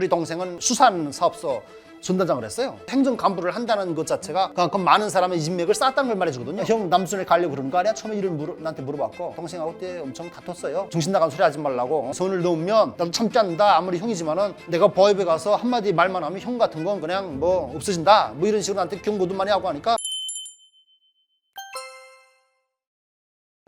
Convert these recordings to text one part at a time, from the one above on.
우리 동생은 수산 사업소 전단장을 했어요. 행정 간부를 한다는 것 자체가 그만큼 많은 사람의 인맥을 쌓았다는 걸 말해주거든요. 형 남순에 가려고 그러는 거 아니야? 처음에 이름 물어, 나한테 물어봤고 동생하고 그때 엄청 다퉜어요. 정신 나간 소리 하지 말라고. 손을 놓으면 나도 참지 않는다. 아무리 형이지만은 내가 법에 가서 한마디 말만 하면 형 같은 건 그냥 뭐 없어진다. 뭐 이런 식으로 나한테 경고도 많이 하고 하니까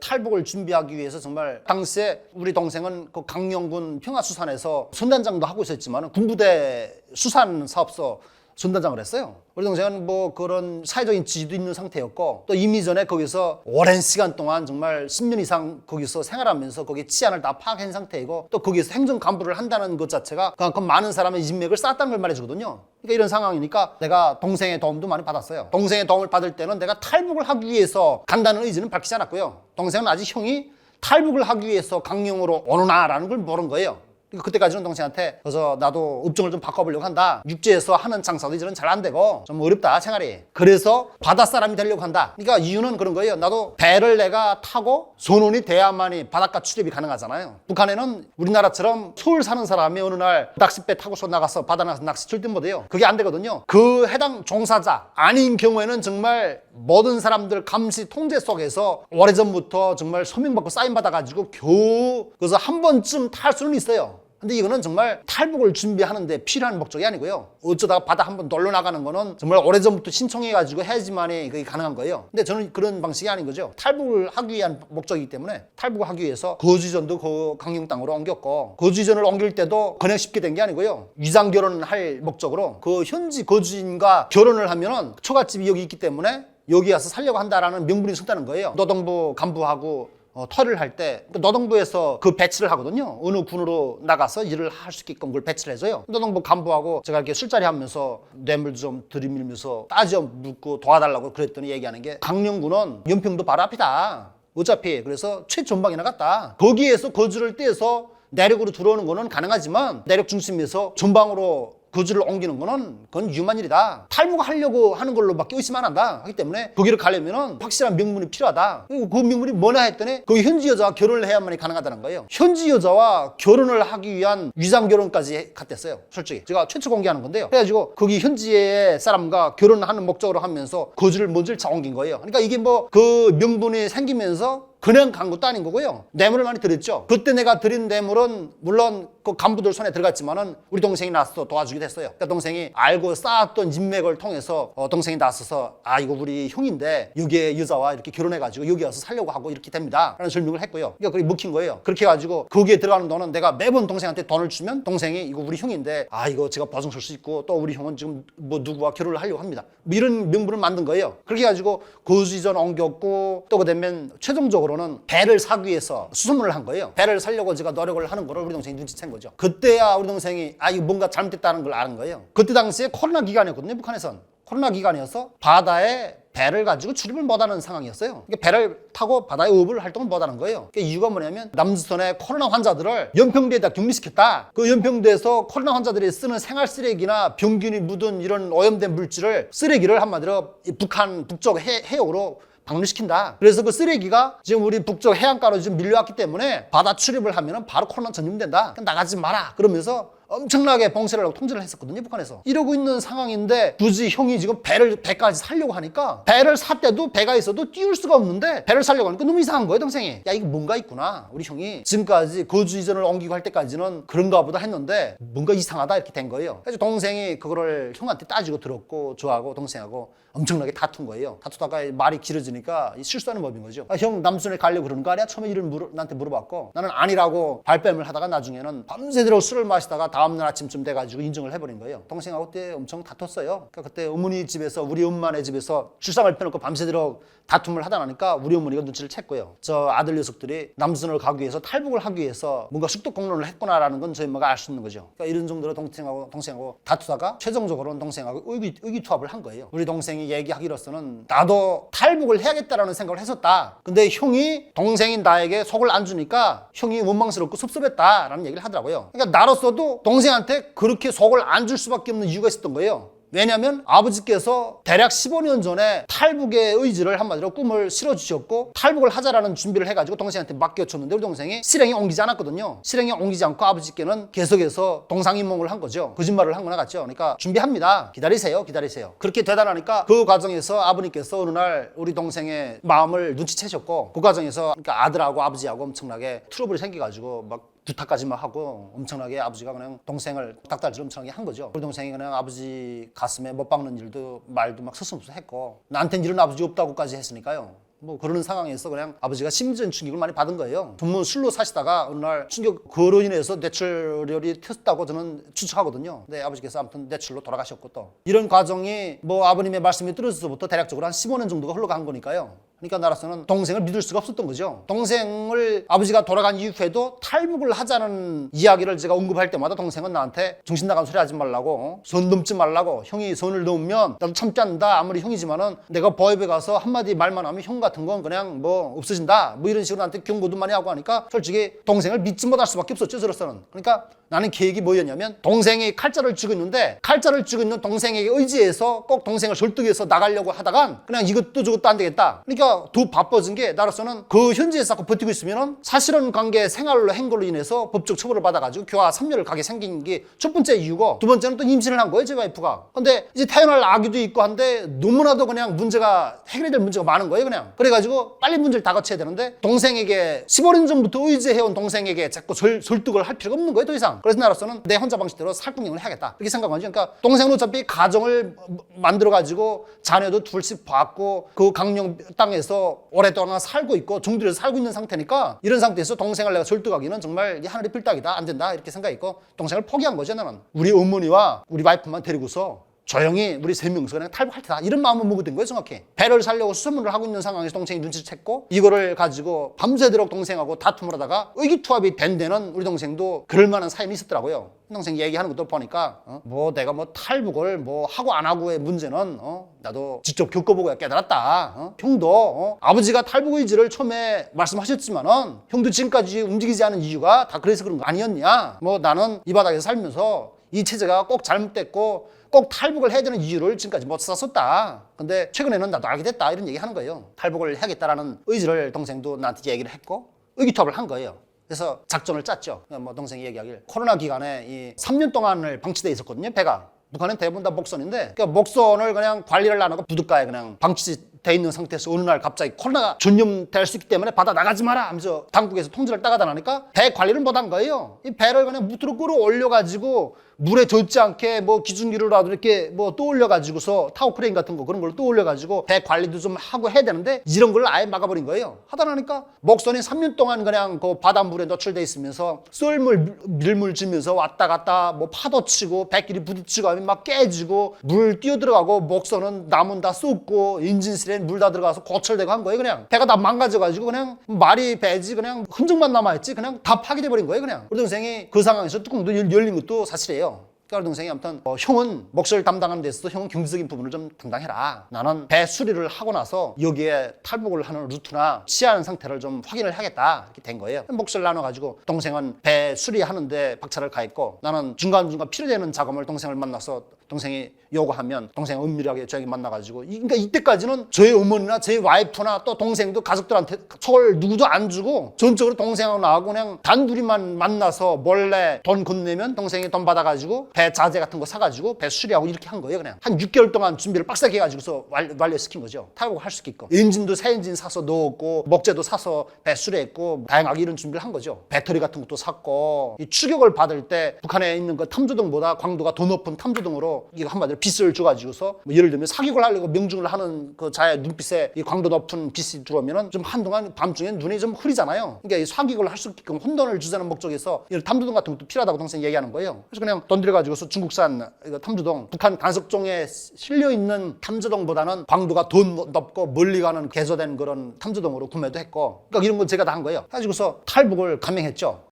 탈북을 준비하기 위해서 정말 당시에 우리 동생은 그 강령군 평화수산에서 선단장도 하고 있었지만 군부대 수산 사업소 선단장을 했어요. 우리 동생은 뭐 그런 사회적인 지지도 있는 상태였고 또 이미 전에 거기서 오랜 시간 동안 정말 10년 이상 거기서 생활하면서 거기 치안을 다 파악한 상태이고 또 거기서 행정 간부를 한다는 것 자체가 그만큼 많은 사람의 인맥을 쌓았다는 걸 말해주거든요. 그러니까 이런 상황이니까 내가 동생의 도움도 많이 받았어요. 동생의 도움을 받을 때는 내가 탈북을 하기 위해서 간다는 의지는 밝히지 않았고요. 동생은 아직 형이 탈북을 하기 위해서 강령으로 오느냐라는 걸 모른 거예요. 그러니까 그때까지는 동생한테 그래서 나도 업종을 좀 바꿔보려고 한다. 육지에서 하는 장사도 이제는 잘 안 되고 좀 어렵다 생활이. 그래서 바다 사람이 되려고 한다. 그러니까 이유는 그런 거예요. 나도 배를 내가 타고 선원이 돼야만이 바닷가 출입이 가능하잖아요. 북한에는 우리나라처럼 서울 사는 사람이 어느 날 낚싯배 타고서 나가서 바다 나가서 낚시 출입 못해요. 그게 안 되거든요. 그 해당 종사자 아닌 경우에는 정말 모든 사람들 감시 통제 속에서 오래전부터 정말 서명받고 사인 받아가지고 겨우 그래서 한 번쯤 탈 수는 있어요. 근데 이거는 정말 탈북을 준비하는데 필요한 목적이 아니고요. 어쩌다가 바다 한번 놀러 나가는 거는 정말 오래전부터 신청해가지고 해야지만이 그게 가능한 거예요. 근데 저는 그런 방식이 아닌 거죠. 탈북을 하기 위한 목적이기 때문에 탈북을 하기 위해서 거주전도 그 강령 땅으로 옮겼고 거주전을 옮길 때도 그냥 쉽게 된 게 아니고요. 위장 결혼을 할 목적으로 그 현지 거주인과 결혼을 하면은 처갓집이 여기 있기 때문에 여기 와서 살려고 한다라는 명분이 섰다는 거예요. 노동부 간부하고 어, 털을 할 때 노동부에서 그 배치를 하거든요. 어느 군으로 나가서 일을 할 수 있게끔 그걸 배치를 해줘요. 노동부 간부하고 제가 이렇게 술자리 하면서 뇌물 좀 들이밀면서 따져 묻고 도와달라고 그랬더니 얘기하는 게 강령군은 연평도 바로 앞이다. 어차피 그래서 최전방에 나갔다. 거기에서 거주를 떼서 내륙으로 들어오는 거는 가능하지만 내륙 중심에서 전방으로 거주를 옮기는 거는 그건 위험한 일이다. 탈북하려고 하는 걸로밖에 의심 안 한다. 하기 때문에 거기를 가려면은 확실한 명분이 필요하다. 그리고 그 명분이 뭐냐 했더니 그 현지 여자와 결혼을 해야만이 가능하다는 거예요. 현지 여자와 결혼을 하기 위한 위장 결혼까지 갔댔어요. 솔직히 제가 최초 공개하는 건데요. 그래가지고 거기 현지의 사람과 결혼을 하는 목적으로 하면서 거주를 먼저 차 옮긴 거예요. 그러니까 이게 뭐 그 명분이 생기면서 그냥 간 것도 아닌 거고요. 뇌물을 많이 드렸죠. 그때 내가 드린 뇌물은 물론 그 간부들 손에 들어갔지만은 우리 동생이 나서서 도와주게 됐어요. 그러니까 동생이 알고 쌓았던 인맥을 통해서 어, 동생이 나서서 아 이거 우리 형인데 여기에 여자와 이렇게 결혼해가지고 여기 와서 살려고 하고 이렇게 됩니다. 라는 설명을 했고요. 그러니까 그게 먹힌 거예요. 그렇게 해가지고 거기에 들어가는 돈은 내가 매번 동생한테 돈을 주면 동생이 이거 우리 형인데 아 이거 제가 보증 설 수 있고 또 우리 형은 지금 뭐 누구와 결혼을 하려고 합니다. 뭐 이런 명분을 만든 거예요. 그렇게 해가지고 거주전 옮겼고 또 그다음에 최종적으로 는 배를 사기 위해서 수소문을 한 거예요. 배를 살려고 제가 노력을 하는 거를 우리 동생이 눈치챈 거죠. 그때야 우리 동생이 아 이거 뭔가 잘못됐다는 걸 아는 거예요. 그때 당시에 코로나 기간이었거든요. 북한에선. 코로나 기간이어서 바다에 배를 가지고 출입을 못하는 상황이었어요. 그러니까 배를 타고 바다에 어업을 활동을 못하는 거예요. 그 이유가 뭐냐면 남수선의 코로나 환자들을 연평도에다 격리시켰다. 그 연평도에서 코로나 환자들이 쓰는 생활 쓰레기나 병균이 묻은 이런 오염된 물질을 쓰레기를 한마디로 이 북한 북쪽 해, 해역으로 방류시킨다. 그래서 그 쓰레기가 지금 우리 북쪽 해안가로 지금 밀려왔기 때문에 바다 출입을 하면은 바로 코로나 전염된다. 나가지 마라. 그러면서 엄청나게 봉쇄를 하고 통제를 했었거든요, 북한에서. 이러고 있는 상황인데 굳이 형이 지금 배를 배까지 살려고 하니까 배를 살 때도 배가 있어도 띄울 수가 없는데 배를 살려고 하니까 너무 이상한 거예요, 동생이. 야, 이거 뭔가 있구나. 우리 형이 지금까지 거주 이전을 옮기고 할 때까지는 그런가 보다 했는데 뭔가 이상하다 이렇게 된 거예요. 그래서 동생이 그거를 형한테 따지고 들었고 저하고 동생하고 엄청나게 다툰 거예요. 다투다가 말이 길어지니까 이 실수하는 법인 거죠. 아, 형 남순에 가려고 그러는 거 아니야? 처음에 이를 물어, 나한테 물어봤고 나는 아니라고 발뺌을 하다가 나중에는 밤새도록 술을 마시다가 다 음날 아침쯤 돼가지고 인정을 해버린 거예요. 동생하고 그때 엄청 다퉜어요. 그러니까 그때 어머니 집에서 우리 엄마네 집에서 출상을 펴놓고 밤새도록 다툼을 하다 나니까 우리 어머니가 눈치를 챘고요. 저 아들 녀석들이 남순을 가기 위해서 탈북을 하기 위해서 뭔가 숙독 공론을 했구나라는 건 저희 엄마가 알 수 있는 거죠. 그러니까 이런 정도로 동생하고 동생하고 다투다가 최종적으로는 동생하고 의기, 의기투합을 한 거예요. 우리 동생이 얘기하기로서는 나도 탈북을 해야겠다라는 생각을 했었다. 근데 형이 동생인 나에게 속을 안 주니까 형이 원망스럽고 섭섭했다라는 얘기를 하더라고요. 그러니까 나로서도 동 생한테 그렇게 속을 안 줄 수밖에 없는 이유가 있었던 거예요. 왜냐하면 아버지께서 대략 15년 전에 탈북의 의지를 한마디로 꿈을 실어주셨고 탈북을 하자라는 준비를 해가지고 동생한테 맡겨줬는데 우리 동생이 실행에 옮기지 않았거든요. 실행에 옮기지 않고 아버지께는 계속해서 동상이몽을 한 거죠. 거짓말을 한 거나 같죠. 그러니까 준비합니다. 기다리세요. 기다리세요. 그렇게 되다나니까 그 과정에서 아버님께서 어느 날 우리 동생의 마음을 눈치채셨고 그 과정에서 그러니까 아들하고 아버지하고 엄청나게 트러블이 생겨가지고 막 부탁까지 막 하고 엄청나게 아버지가 그냥 동생을 닭달질 엄청나게 한 거죠. 우리 동생이 그냥 아버지 가슴에 못 박는 일도 말도 막 서슴없었했고 나한테는 이런 아버지 없다고까지 했으니까요. 뭐 그런 상황에서 그냥 아버지가 심전 충격을 많이 받은 거예요. 전문 술로 사시다가 어느 날 충격 그로 인해서 뇌출혈이 튀었다고 저는 추측하거든요. 근데 아버지께서 아무튼 뇌출로 돌아가셨고 또 이런 과정이 뭐 아버님의 말씀이 떨어져서부터 대략적으로 한 15년 정도가 흘러간 거니까요. 그러니까 나로서는 동생을 믿을 수가 없었던 거죠. 동생을 아버지가 돌아간 이후에도 탈북을 하자는 이야기를 제가 언급할 때마다 동생은 나한테 정신 나간 소리 하지 말라고 어? 선 넘지 말라고 형이 선을 넘으면 나도 참지 않는다 아무리 형이지만은 내가 법에 가서 한마디 말만 하면 형 같은 건 그냥 뭐 없어진다 뭐 이런 식으로 나한테 경고도 많이 하고 하니까 솔직히 동생을 믿지 못할 수밖에 없었죠 저로서는 그러니까 나는 계획이 뭐였냐면 동생이 칼자를 쥐고 있는데 칼자를 쥐고 있는 동생에게 의지해서 꼭 동생을 설득해서 나가려고 하다간 그냥 이것도 저것도 안 되겠다. 그러니까 더 바빠진 게 나로서는 그 현지에서 자꾸 버티고 있으면은 사실은 관계 생활로 행거로 인해서 법적 처벌을 받아가지고 교화 3년을 가게 생긴 게 첫 번째 이유고 두 번째는 또 임신을 한 거예요 제 와이프가. 근데 이제 태어날 아기도 있고 한데 너무나도 그냥 문제가 해결이 될 문제가 많은 거예요 그냥. 그래가지고 빨리 문제를 다 거쳐야 되는데 동생에게 15년 전부터 의지해온 동생에게 자꾸 설, 설득을 할 필요가 없는 거예요 더 이상. 그래서 나로서는 내 혼자 방식대로 살궁경을 해야겠다 이렇게 생각한 거죠. 그러니까 동생은 어차피 가정을 만들어 가지고 자녀도 둘씩 봤고 그 강령 땅에서 오랫동안 살고 있고 종들에서 살고 있는 상태니까 이런 상태에서 동생을 내가 설득하기는 정말 이 하늘의 필딱이다 안 된다 이렇게 생각했고 동생을 포기한 거죠 나는. 우리 어머니와 우리 와이프만 데리고서 조용히 우리 세 명서 그냥 탈북할 테다 이런 마음을 먹게 된 거예요 정확히 배를 살려고 수소문을 하고 있는 상황에서 동생이 눈치챘고 이거를 가지고 밤새도록 동생하고 다툼을 하다가 의기투합이 된 데는 우리 동생도 그럴 만한 사연이 있었더라고요 동생 얘기하는 것도 보니까 어? 뭐 내가 뭐 탈북을 뭐 하고 안 하고의 문제는 어? 나도 직접 겪어보고 깨달았다 어? 형도 어? 아버지가 탈북 의지를 처음에 말씀하셨지만은 형도 지금까지 움직이지 않은 이유가 다 그래서 그런 거 아니었냐 뭐 나는 이 바닥에서 살면서 이 체제가 꼭 잘못됐고 꼭 탈북을 해야 되는 이유를 지금까지 못 썼었다. 근데 최근에는 나도 알게 됐다. 이런 얘기 하는 거예요. 탈북을 해야겠다라는 의지를 동생도 나한테 얘기를 했고 의기투합을 한 거예요. 그래서 작전을 짰죠. 뭐 동생이 얘기하길 코로나 기간에 이 3년 동안을 방치돼 있었거든요. 배가. 북한은 대부분 다 목선인데 그러니까 목선을 그냥 관리를 안 하고 부둣가에 그냥 방치돼 있는 상태에서 어느 날 갑자기 코로나가 전염될 수 있기 때문에 바다 나가지 마라 하면서 당국에서 통지를 따가다 나니까 배 관리를 못 한 거예요. 이 배를 그냥 무트로 끌어올려 가지고 물에 젖지 않게 뭐 기준기로라도 이렇게 뭐 떠올려 가지고서 타워 크레인 같은 거 그런 걸 떠올려 가지고 배 관리도 좀 하고 해야 되는데 이런 걸 아예 막아버린 거예요. 하다 나니까 목선이 3년 동안 그냥 그 바닷물에 노출돼 있으면서 썰물 밀물 지면서 왔다 갔다 뭐 파도 치고 배끼리 부딪히고 하면 막 깨지고 물 뛰어 들어가고 목선은 나무 다 쏟고 인진실에 물다 들어가서 고철되고 한 거예요 그냥. 배가 다 망가져 가지고 그냥 말이 배지 그냥 흔적만 남아 있지 그냥 다 파괴돼 버린 거예요 그냥. 우리 동생이 그 상황에서 뚜껑도 열- 열린 것도 사실이에요 우리 동생이 아무튼 어, 형은 목소리를 담당하는 데 있어서 형은 경제적인 부분을 좀 담당해라. 나는 배 수리를 하고 나서 여기에 탈북을 하는 루트나 시야하는 상태를 좀 확인을 하겠다. 이렇게 된 거예요. 목소리를 나눠가지고 동생은 배 수리하는데 박차를 가했고 나는 중간중간 필요되는 자금을 동생을 만나서 동생이 요구하면 동생 은밀하게 저에게 만나가지고 이- 그러니까 이때까지는 저희 어머니나 저희 와이프나 또 동생도 가족들한테 척을 누구도 안 주고 전적으로 동생하고 나하고 그냥 단둘이만 만나서 몰래 돈 건네면 동생이 돈 받아가지고 배 자재 같은 거 사가지고 배 수리하고 이렇게 한 거예요 그냥. 한 6개월 동안 준비를 빡세게 해가지고서 완- 완료시킨 거죠. 탈북을 할수 있고. 엔진도 새 엔진 사서 넣었고 목재도 사서 배 수리했고 다양하게 이런 준비를 한 거죠. 배터리 같은 것도 샀고 이 추격을 받을 때 북한에 있는 그 탐조등보다 광도가 더 높은 탐조등으로 이거 한마디로 빛을 줘가지고서 뭐 예를 들면 사격을 하려고 명중을 하는 그 자의 눈빛에 이 광도 높은 빛이 들어오면은 좀 한동안 밤중에 눈이 좀 흐리잖아요. 그러니까 이 사격을 할수 있게끔 혼돈을 주자는 목적에서 이런 탐조등 같은 것도 필요하다고 동생이 얘기하는 거예요. 그래서 그냥 돈 들여가지고서 중국산 이거 탐조등, 북한 간섭종에 실려 있는 탐조등보다는 광도가 더 높고 멀리 가는 개조된 그런 탐조등으로 구매도 했고, 그러니까 이런 건 제가 다 한 거예요. 가지고서 탈북을 감행했죠.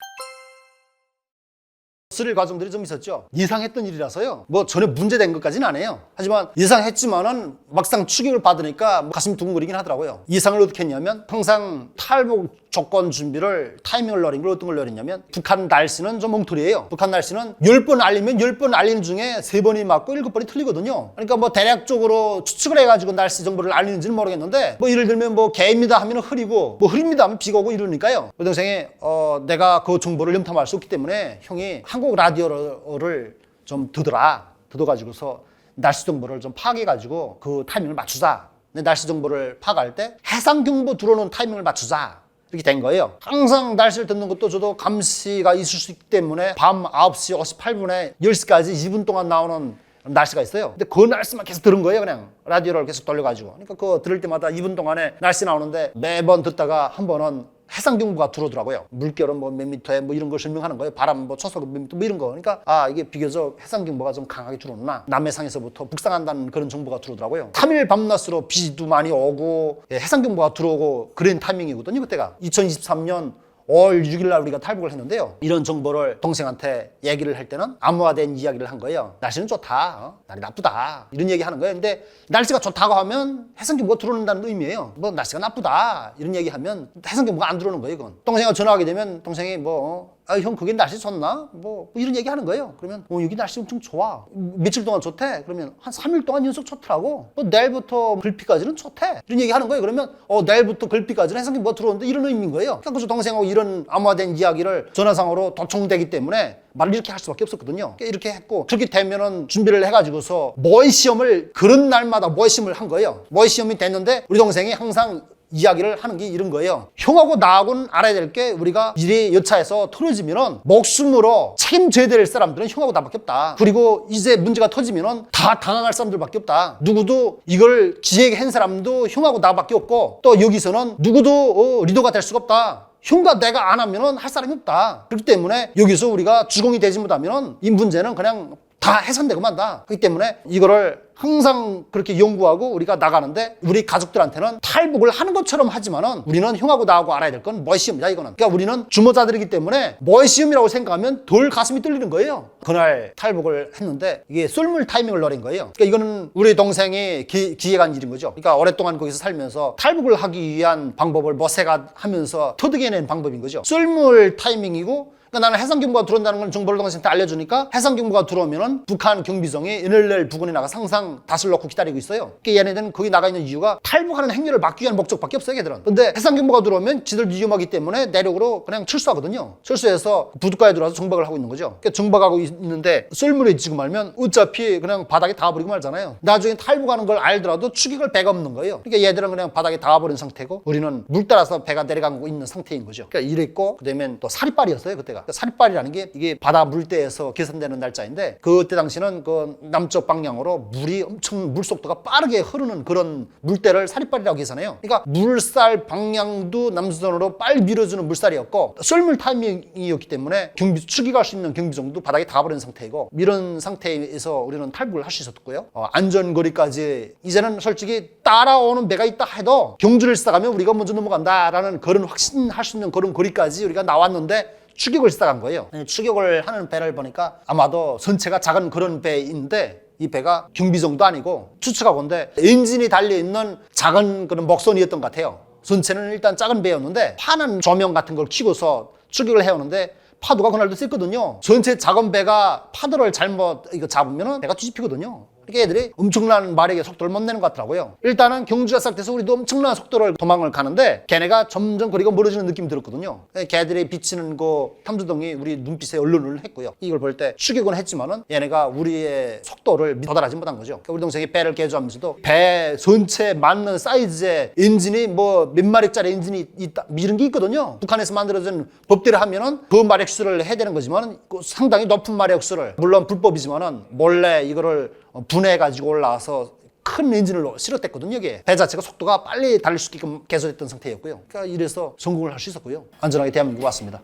스릴 과정들이 좀 있었죠. 예상했던 일이라서요. 뭐 전혀 문제된 것까지는 아니에요. 하지만 예상했지만은 막상 추격을 받으니까 뭐 가슴이 두근거리긴 하더라고요. 예상을 어떻게 했냐면 항상 탈북 조건 준비를 타이밍을 노린 걸 어떤 걸 노렸냐면 북한 날씨는 좀 엉터리예요. 북한 날씨는 10번 알리면 10번 알리는 중에 3번이 맞고 7번이 틀리거든요. 그러니까 뭐 대략적으로 추측을 해가지고 날씨 정보를 알리는지는 모르겠는데 뭐 예를 들면 뭐 개입니다 하면 흐리고 뭐 흐립니다 하면 비가 오고 이러니까요. 그 동생이 어 내가 그 정보를 염탐할 수 없기 때문에 형이 한국 라디오를 좀 듣더라. 듣어가지고서 날씨 정보를 좀 파악해가지고 그 타이밍을 맞추자. 날씨 정보를 파악할 때 해상 경보 들어오는 타이밍을 맞추자. 이렇게 된 거예요. 항상 날씨를 듣는 것도 저도 감시가 있을 수 있기 때문에 밤 9시 58분에 10시까지 2분 동안 나오는 날씨가 있어요. 근데 그 날씨만 계속 들은 거예요, 그냥. 라디오를 계속 돌려가지고. 그러니까 그거 들을 때마다 2분 동안에 날씨 나오는데 매번 듣다가 한 번은 해상 경보가 들어오더라고요. 물결은 뭐 몇 미터에 뭐 이런 걸 설명하는 거예요. 바람 뭐 초속 몇 미터 뭐 이런 거. 그러니까 아 이게 비교적 해상 경보가 좀 강하게 들어오나 남해상에서부터 북상한다는 그런 정보가 들어오더라고요. 3일 밤낮으로 비도 많이 오고 예, 해상 경보가 들어오고 그런 타이밍이거든요. 그때가 2023년 5월 6일 날 우리가 탈북을 했는데요. 이런 정보를 동생한테 얘기를 할 때는 암호화된 이야기를 한 거예요. 날씨는 좋다. 어? 날이 나쁘다. 이런 얘기 하는 거예요. 근데 날씨가 좋다고 하면 해상경보가 들어오는다는 의미예요. 뭐 날씨가 나쁘다. 이런 얘기 하면 해상경보가 안 들어오는 거예요. 그건. 동생과 전화하게 되면 동생이 뭐 어, 아, 형, 그게 날씨 좋나? 뭐, 이런 얘기 하는 거예요. 그러면, 어, 여기 날씨 엄청 좋아. 며칠 동안 좋대? 그러면, 한 3일 동안 연속 좋더라고. 또 내일부터 글피까지는 좋대. 이런 얘기 하는 거예요. 그러면, 어, 내일부터 글피까지는 해상기 뭐 들어오는데 이런 의미인 거예요. 그러니까 그래서 동생하고 이런 암호화된 이야기를 전화상으로 도청되기 때문에 말을 이렇게 할 수밖에 없었거든요. 그러니까 이렇게 했고, 그렇게 되면은 준비를 해가지고서 모의 시험을 그런 날마다 모의 시험을 한 거예요. 모의 시험이 됐는데, 우리 동생이 항상 이야기를 하는 게 이런 거예요. 형하고 나하고는 알아야 될 게 우리가 일이 여차해서 틀어지면은 목숨으로 책임져야 될 사람들은 형하고 나밖에 없다. 그리고 이제 문제가 터지면은 다 당황할 사람들밖에 없다. 누구도 이걸 기획한 사람도 형하고 나밖에 없고 또 여기서는 누구도 어, 리더가 될 수가 없다. 형과 내가 안 하면은 할 사람이 없다. 그렇기 때문에 여기서 우리가 주공이 되지 못하면은 이 문제는 그냥 다 해산되고 만다. 그렇기 때문에 이거를 항상 그렇게 연구하고 우리가 나가는데 우리 가족들한테는 탈북을 하는 것처럼 하지만은 우리는 형하고 나하고 알아야 될건 뭐시험이다 이거는. 그러니까 우리는 주모자들이기 때문에 뭐시험이라고 생각하면 덜 가슴이 뚫리는 거예요. 그날 탈북을 했는데 이게 쏠물 타이밍을 노린 거예요. 그러니까 이거는 우리 동생이 기, 기획한 일인 거죠. 그러니까 오랫동안 거기서 살면서 탈북을 하기 위한 방법을 머세가 하면서 터득해낸 방법인 거죠. 쏠물 타이밍이고 그러니까 나는 해상 경보가 들어온다는 걸 정보를 동생한테 알려주니까 해상 경보가 들어오면은 북한 경비정이 NLL 부근에 나가 상상 닷을 놓고 기다리고 있어요. 그러니까 얘네들은 거기 나가 있는 이유가 탈북하는 행위를 막기 위한 목적밖에 없어요, 걔들은. 근데 해상 경보가 들어오면 지들 위험하기 때문에 내륙으로 그냥 철수하거든요. 철수해서 부둣가에 들어와서 정박을 하고 있는 거죠. 그러니까 정박하고 있는데 썰물에 지고 말면 어차피 그냥 바닥에 닿아버리고 말잖아요. 나중에 탈북하는 걸 알더라도 추격을 배가 없는 거예요. 그러니까 얘들은 그냥 바닥에 닿아버린 상태고 우리는 물 따라서 배가 내려가고 있는 상태인 거죠. 그러니까 이랬고 그다음에 또 사리빨이었어요, 그때가. 그러니까 사리빨이라는 게 이게 바다 물대에서 계산되는 날짜인데 그때 당시는 그 남쪽 방향으로 물이 엄청 물 속도가 빠르게 흐르는 그런 물대를 사리빨이라고 계산해요. 그러니까 물살 방향도 남수선으로 빨리 밀어주는 물살이었고 썰물 타이밍이었기 때문에 경비 추격할 수 있는 경비정도 바닥에 닿아버린 상태이고 이런 상태에서 우리는 탈북을 할 수 있었고요. 어, 안전거리까지 이제는 솔직히 따라오는 배가 있다 해도 경주를 시작하면 우리가 먼저 넘어간다라는 그런 확신할 수 있는 그런 거리까지 우리가 나왔는데 추격을 시작한 거예요. 네, 추격을 하는 배를 보니까 아마도 선체가 작은 그런 배인데 이 배가 경비정도 아니고 추측하건데 엔진이 달려 있는 작은 그런 먹선이었던 것 같아요. 선체는 일단 작은 배였는데 파는 조명 같은 걸 키고서 추격을 해오는데 파도가 그날도 셌거든요. 전체 작은 배가 파도를 잘못 이거 잡으면은 배가 뒤집히거든요. 그러니까 애들이 엄청난 마력의 속도를 못 내는 것 같더라고요. 일단은 경주가 시작돼서 우리도 엄청난 속도를 도망을 가는데 걔네가 점점 거리가 멀어지는 느낌이 들었거든요. 걔들이 비치는 그 탐수동이 우리 눈빛에 언론을 했고요. 이걸 볼 때 추격은 했지만은 얘네가 우리의 속도를 도달하지 못한 거죠. 그러니까 우리 동생이 배를 개조하면서도 배 전체 맞는 사이즈의 엔진이 뭐 몇 마력짜리 엔진이 있다 이런 게 있거든요. 북한에서 만들어진 법대로 하면은 그 마력수를 해야 되는 거지만 그 상당히 높은 마력수를 물론 불법이지만은 몰래 이거를 분 해해 가지고 올라와서 큰 엔진을 실었댔거든요, 이게. 배 자체가 속도가 빨리 달릴 수 있게끔 개조됐던 상태였고요. 그러니까 이래서 성공을 할 수 있었고요. 안전하게 대한민국 왔습니다.